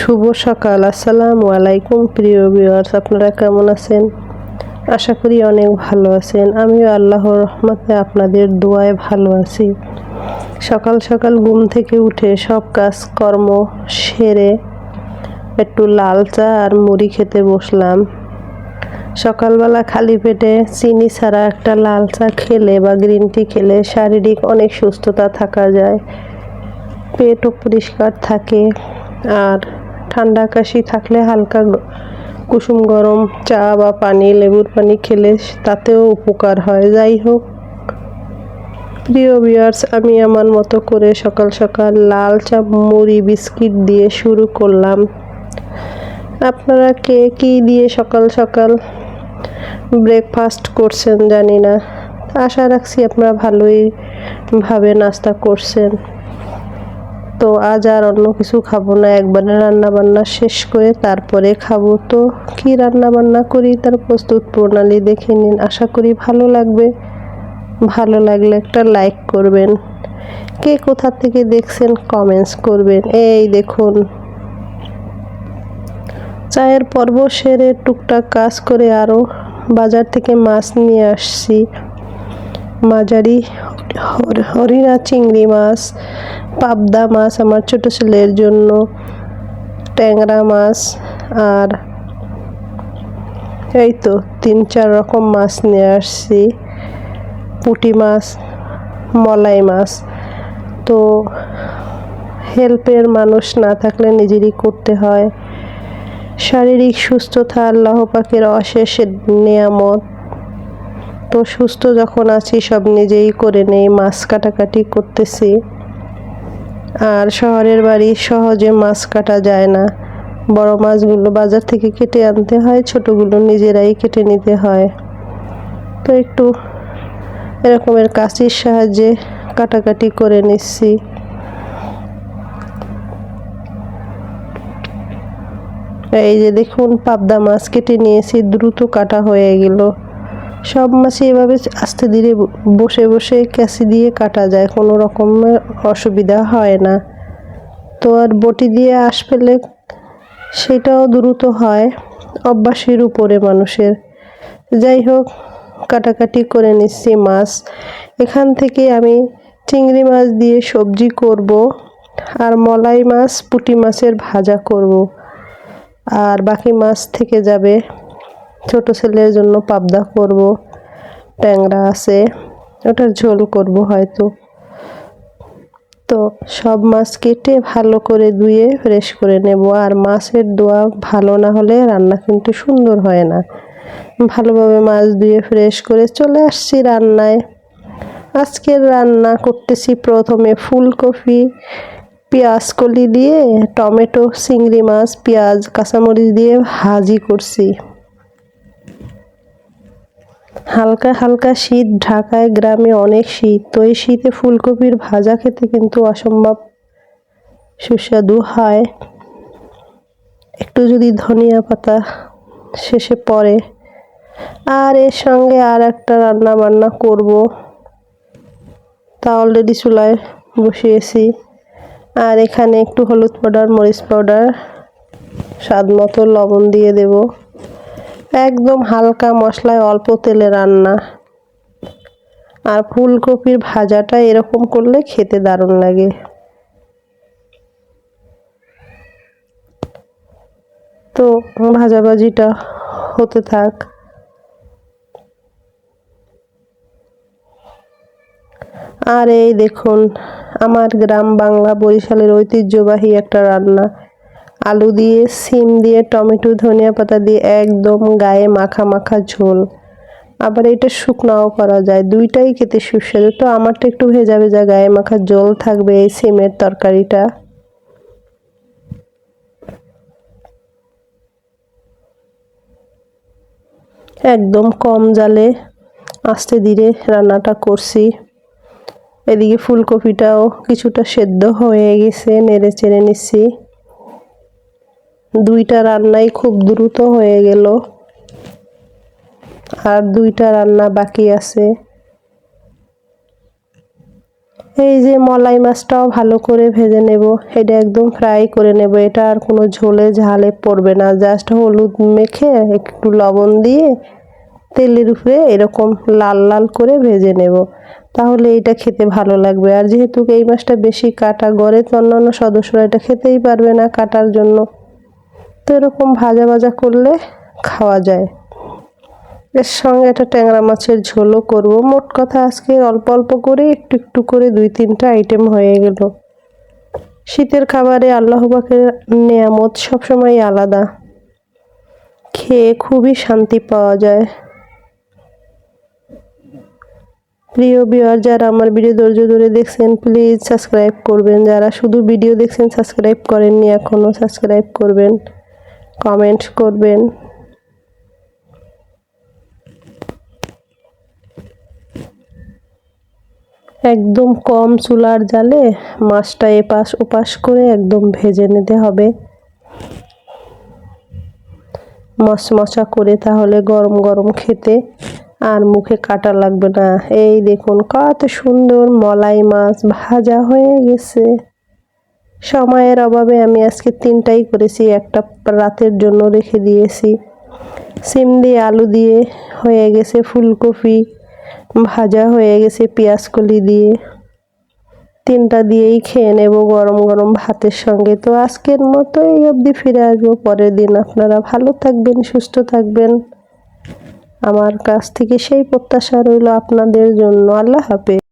শুভ সকাল। আসসালামু আলাইকুম, প্রিয় ভিউয়ার্স আপনারা কেমন আছেন? আশা করি অনেক ভালো আছেন। আমিও আল্লাহর রহমতে আপনাদের দোয়ায় ভালো আছি। সকাল সকাল ঘুম থেকে উঠে সব কাজ কর্ম সেরে একটু লাল চা আর মুড়ি খেতে বসলাম। সকালবেলা খালি পেটে চিনি ছাড়া একটা লাল চা খেলে বা গ্রিন টি খেলে শারীরিক অনেক সুস্থতা থাকা যায়, পেটও পরিষ্কার থাকে আর ঠান্ডা কাশি থাকলে হালকা কুসুম গরম চা বা পানি, লেবুর পানি খেলে তাতেও উপকার হয়। যাই হোক, প্রিয় ভিউয়ার্স আমি আমার মতো করে সকাল সকাল লাল চা, মুড়ি, বিস্কিট দিয়ে শুরু করলাম। আপনারা কে কী দিয়ে সকাল সকাল ব্রেকফাস্ট করছেন জানি না। আশা রাখছি আপনারা ভালোই ভাবে নাস্তা করছেন। তো আজ আর অন্য কিছু খাব না। একবারে রান্না বান্না শেষ করে তারপরে খাব তো। কি রান্না বান্না করি? তার প্রস্তুত প্রণালী দেখে নিন। আশা করি ভালো লাগবে। ভালো লাগলে একটা লাইক করবেন। কে কোথা থেকে দেখছেন কমেন্টস করবেন। এই দেখুন। চায়ের পর্ব সেরে টুকটাক কাজ করে আরও বাজার থেকে মাছ নিয়ে আসছি। মাঝারি হর- হরিণা চিংড়ি মাছ। পাবদা মাছ, আমার ছোট ছেলের জন্য ট্যাংরা মাছ আর এই তো তিন, চার রকম মাছ নিয়ে আসছি। পুঁটি মাছ, মলাই মাছ। তো হেল্পের মানুষ না থাকলে নিজেরই করতে হয়। শারীরিক সুস্থতা আল্লাহ পাকের অশেষ নিয়ামত। তো সুস্থ যখন আছি, সব নিজেই করে নেই, মাছ কাটাকাটি করতেছি। আর শহরের বাড়ি সহজে মাছ কাটা যায় না। বড় মাছগুলো বাজার থেকে কেটে আনতে হয়, ছোটগুলো নিজেরাই কেটে নিতে হয়। তো একটু এরকমের কাঁচির সাহায্যে কাটাকাটি করে নিচ্ছি। এই যে দেখুন, পাবদা মাছ কেটে নিয়েছি, দ্রুত কাটা হয়ে গেল। সব মাছই এভাবে আস্তে ধীরে বসে বসে ক্যাসি দিয়ে কাটা যায়, কোনো রকমের অসুবিধা হয় না। তো আর বটি দিয়ে আশ পেলে সেটাও দ্রুত হয় অভ্যাসের উপরে মানুষের। যাই হোক, কাটাকাটি করে নিচ্ছি মাছ। এখান থেকে আমি চিংড়ি মাছ দিয়ে সবজি করব আর মলাই মাছ, পুঁটি মাছের ভাজা করব। আর বাকি মাছ থেকে যাবে ছোট ছেলের জন্য পাবদা করব, ট্যাংরা আছে, ওটার ঝোল করব হয়তো। তো সব মাছ কেটে ভালো করে ধুয়ে ফ্রেশ করে নেব। আর মাছের দোয়া ভালো না হলে রান্না কিন্তু সুন্দর হয় না। ভালোভাবে মাছ ধুয়ে ফ্রেশ করে চলে আসছি রান্নায়। আজকের রান্না করতেছি প্রথমে ফুলকপি, পেঁয়াজ কলি দিয়ে, টমেটো, চিংড়ি মাছ, পেঁয়াজ, কাঁচামরিচ দিয়ে ভাজি করছি। হালকা হালকা শীত, ঢাকায় গ্রামে অনেক শীত। তো এই শীতে ফুলকপির ভাজা খেতে কিন্তু অসম্ভব সুস্বাদু হয়। একটু যদি ধনিয়া পাতা শেষে পড়ে। আর এর সঙ্গে আর একটা রান্না বান্না করব। তা অলরেডি চুলায় বসিয়েছি। আর এখানে একটু হলুদ পাউডার, মরিচ পাউডার স্বাদ মতো লবণ দিয়ে দেব। একদম হালকা মশলায় অল্প তেলে রান্না। আর ফুলকপির ভাজাটা এরকম করলে খেতে দারুণ লাগে। তো ভাজাভাজিটা হতে থাক। আর এই দেখুন, আমার গ্রাম বাংলা বরিশালের ঐতিহ্যবাহী একটা রান্না। আলু দিয়ে, সিম দিয়ে, টমেটো, ধনিয়া পাতা দিয়ে একদম গায়ে মাখা মাখা ঝোল। আবার এটা শুকনাও করা যায়। দুইটাই খেতে সুস্বাদু। তো আমারটা একটু ভেজা ভেজা গায়ে মাখা ঝোল থাকবে এই সিমের তরকারিটা। একদম কম জালে আস্তে ধীরে রান্নাটা করছি। এদিকে ফুলকপিটাও কিছুটা সেদ্ধ হয়ে গেছে, নেড়ে চেড়ে নিচ্ছি। দুইটা রান্নাই খুব দ্রুত হয়ে গেল। আর দুইটা রান্না বাকি আছে। এই যে মলাই মাছটাও ভালো করে ভেজে নেব। এটা একদম ফ্রাই করে নেব। এটা আর কোনো ঝোলে ঝালে পড়বে না। জাস্ট হলুদ মেখে একটু লবণ দিয়ে তেলের উপরে এরকম লাল লাল করে ভেজে নেব। তাহলে এটা খেতে ভালো লাগবে। আর যেহেতু এই মাছটা বেশি কাটা গড়ে তো অন্যান্য সদস্যরা এটা খেতেই পারবে না কাটার জন্য। তো এরকম ভাজা ভাজা করলে খাওয়া যায়। এর সঙ্গে একটা ট্যাংরা মাছের ঝোলও করব। মোট কথা আজকে অল্প অল্প করে, একটু একটু করে দুই তিনটা আইটেম হয়ে গেল। শীতের খাবারে আল্লাহ পাকের নেয়ামত সবসময় আলাদা। খেয়ে খুবই শান্তি পাওয়া যায়। প্রিয় বিয়ার যারা আমার ভিডিও ধৈর্য ধরে দেখছেন প্লিজ সাবস্ক্রাইব করবেন। যারা শুধু ভিডিও দেখছেন সাবস্ক্রাইব করেননি, এখনও সাবস্ক্রাইব করবেন। কমেন্ট করবেন। একদম কম চুলার জালে মাছটা এপাশ ওপাশ করে একদম ভেজে নিতে হবে। মশমশা করে তাহলে গরম গরম খেতে আর মুখে কাটা লাগবে না। এই দেখুন কত সুন্দর মলাই মাছ ভাজা হয়ে গেছে। সময়ের অভাবে আমি আজকে তিনটাই করেছি, একটা রাতের জন্য রেখে দিয়েছি। সিম দিয়ে আলু দিয়ে হয়ে গেছে ফুলকপি, ভাজা হয়ে গেছে কলি দিয়ে। তিনটা দিয়েই খেয়ে নেব গরম গরম ভাতের সঙ্গে। তো আজকের মতো এই অবধি ফিরে আসব, পরের দিন আপনারা ভালো থাকবেন, সুস্থ থাকবেন। আমার কাছ থেকে সেই প্রত্যাশা রইল আপনাদের জন্য। আল্লাহ হাফেজ।